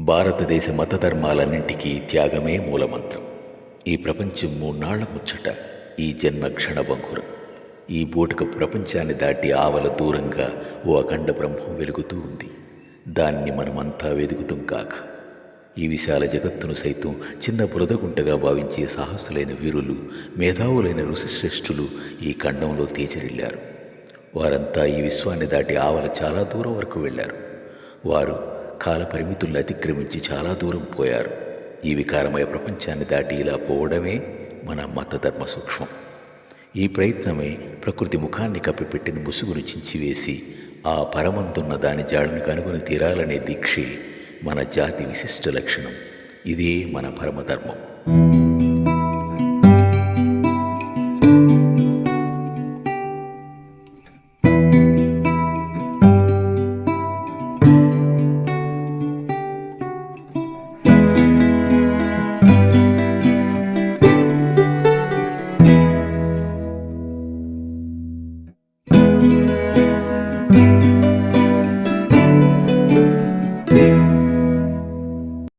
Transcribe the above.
భారతదేశ మతధర్మాలన్నింటికీ త్యాగమే మూలమంత్రం. ఈ ప్రపంచం మూన్నాళ్ళ ముచ్చట ఈ జన్మ క్షణభంగురం ఈ బూటక ప్రపంచాన్ని దాటి ఆవల దూరంగా ఓ అఖండ బ్రహ్మం వెలుగుతూ ఉంది. దాన్ని మనమంతా వెదుగుతాం కాక. ఈ విశాల జగత్తును సైతం చిన్న బురదగుంటగా భావించే సాహసులైన వీరులు మేధావులైన ఋషిశ్రేష్ఠులు ఈ ఖండంలో తేజరిల్లారు వారంతా ఈ విశ్వాన్ని దాటి ఆవల చాలా దూరం వరకు వెళ్ళారు. వారు కాల పరిమితులను అతిక్రమించి చాలా దూరం పోయారు. ఈ వికారమయ ప్రపంచాన్ని దాటి ఇలా పోవడమే మన మతధర్మ సూక్ష్మం. ఈ ప్రయత్నమే ప్రకృతి ముఖాన్ని కప్పిపెట్టిన ముసుగును చించివేసి ఆ పరమంతున్న దాని జాడను కనుగొని తీరాలనే దీక్షే మన జాతి విశిష్ట లక్షణం. ఇదే మన పరమధర్మం.